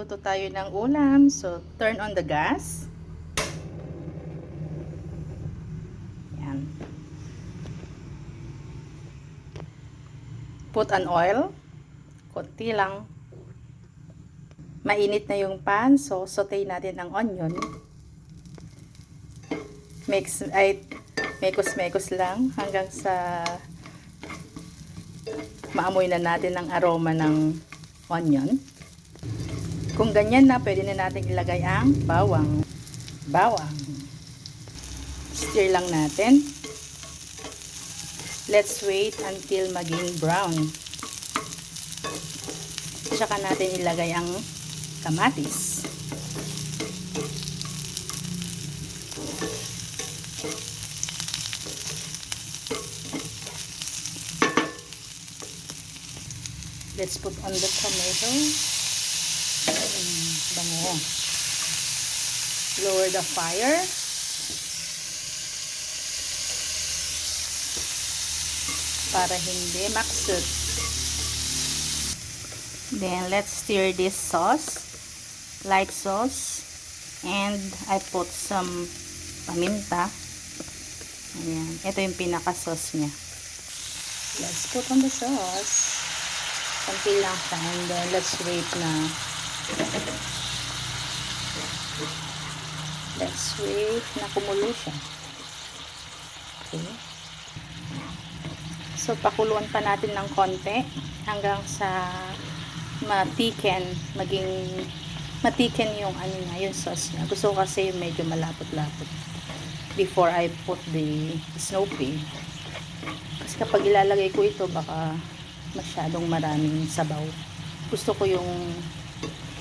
magluto tayo ng ulam. So, turn on the gas. Yan. Put an oil. Kunti lang. Mainit na yung pan. So, saute natin ang onion. Mix, ay, mekos-mekos lang hanggang sa maamoy na natin ang aroma ng onion. Kung ganyan na, pwede na natin ilagay ang bawang. Bawang. Stir lang natin. Let's wait until maging brown. Tsaka natin ilagay ang kamatis. Let's put on the tomato. Mm, bango. Lower the fire. Para hindi maksut. Then, let's stir this sauce. Light sauce. And, I put some paminta. Ayan. Ito yung pinaka-sauce niya. Let's put on the sauce. Kunti lang siya. And then, let's wait na. Let's wait na kumulo siya. Okay. So, pakuluan pa natin ng konti hanggang sa matiken, maging matiken yung ano niya, yung sauce niya. Gusto ko kasi medyo malapot-lapot before I put the snow pea. Kasi kapag ilalagay ko ito, baka masyadong maraming sabaw. Gusto ko yung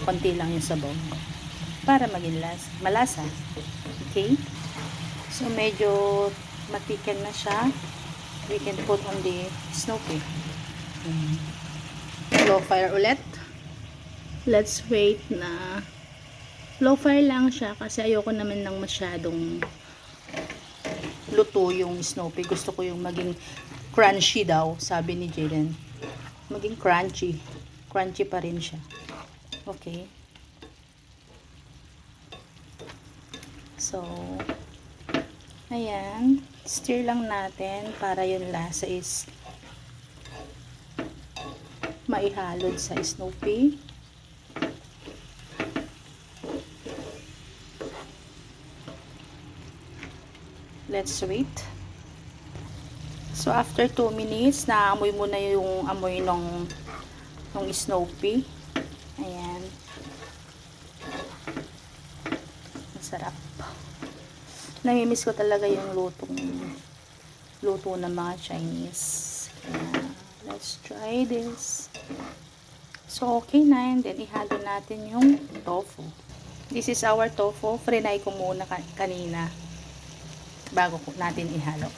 konti lang yung sabaw para maging las malasa. Okay? So, medyo matiken na siya. We can put on the snow pea. Mm. Low fire ulit. Let's wait na low fire lang siya kasi ayoko naman ng masyadong luto yung snow pea. Gusto ko yung maging crunchy daw, sabi ni Jaden. Maging crunchy. Crunchy pa rin siya. Okay. So, ayan. Stir lang natin para yung lasa is maihalod sa snow pea. Let's wait. So, after 2 minutes, naamoy mo na yung amoy ng, ng snow pea. Ayan. Masarap. Namimiss ko talaga yung lutong luto ng mga Chinese. Kaya, let's try this. So, okay na. And then, ihalo natin yung tofu. This is our tofu. Frenay ko muna ka kanina bago ko natin ihalo.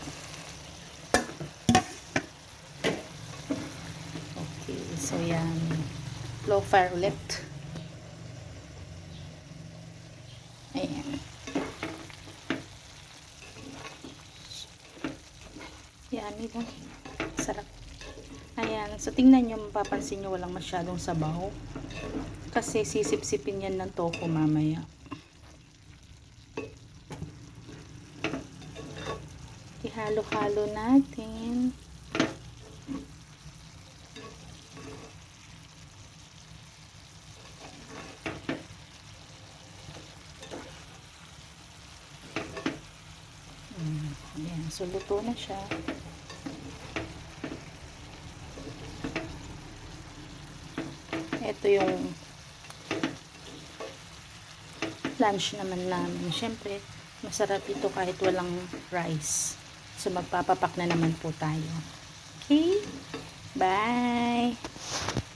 Okay, so yan. Low fire ulit. Ayan. Yummy lang. Sarap. Ayan. So, tingnan nyo, mapapansin nyo walang masyadong sabaw. Kasi sisip-sipin yan ng tofu mamaya. ihalo-halo natin. Ayan, so luto na siya. Ito yung lunch naman namin. Siyempre, masarap ito kahit walang rice. So, magpapapak na naman po tayo. Okay? Bye!